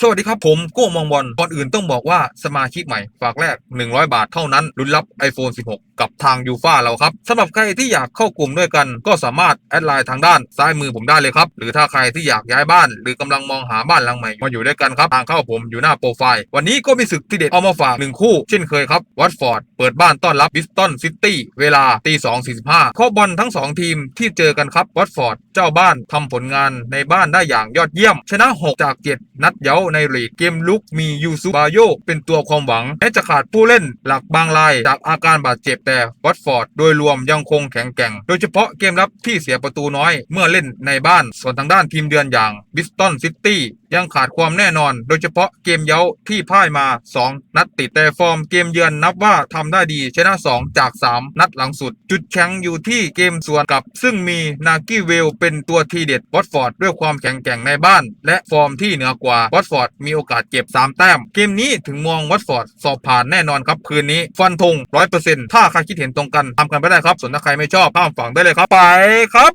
สวัสดีครับผมโก้มองบอลก่อนอื่นต้องบอกว่าสมาชิกใหม่ ฝากแรก 100 บาทเท่านั้นลุ้นรับ iPhone 16 กับทางยูฟาเราครับสำหรับใครที่อยากเข้ากลุ่มด้วยกัน ก็สามารถแอดไลน์ทางด้านซ้ายมือผมได้เลยครับ หรือถ้าใครที่อยากย้ายบ้าน หรือกำลังมองหาบ้านหลังใหม่มาอยู่ด้วยกันครับ ทางเข้าผมอยู่หน้าโปรไฟล์ วันนี้ก็มีศึกที่เด็ดเอามาฝากหนึ่งคู่ เช่นเคยครับวัตฟอร์ดเปิดบ้านต้อนรับบิสตันซิตี้เวลาตี2.45ข้อบอลทั้งสองทีมที่เจอกันครับวัตฟอร์ดเจ้าบ้านทำผลงานในบ้านได้อย่างยอดเยี่ยม ชนะ 6 จาก 7 นัดเย้าในลีกเกมลุกมียูซุบาโยเป็นตัวความหวังแม้จะขาดผู้เล่นหลักบางรายจากอาการบาดเจ็บแต่วัตฟอร์ดโดยรวมยังคงแข็งแกร่ง โดยเฉพาะเกมรับที่เสียประตูน้อยเมื่อเล่นในบ้านส่วนทางด้านทีมเยือนอย่างบิสตันซิตี้ยังขาดความแน่นอน โดยเฉพาะเกมเย้าที่พ่ายมา 2 นัดติดแต่ฟอร์มเกมเยือนนับว่าทำได้ดีชนะ 2 จาก 3 นัดหลังสุด จุดแข็งอยู่ที่เกมสวนกลับ ซึ่งมีนากี้เวลเป็นตัวทีเด็ดวอตฟอร์ดด้วยความแข็งแกร่งในบ้าน และฟอร์มที่เหนือกว่าวอตฟอร์ดมีโอกาสเก็บ 3 แต้ม เกมนี้ถึงมองวัตฟอร์ดสอบผ่านแน่นอนครับ คืนนี้ ฟันธง100%ถ้าใครคิดเห็นตรงกันทำกันไปได้ครับ ส่วนถ้าใครไม่ชอบข้ามฝั่งได้เลยครับไปครับ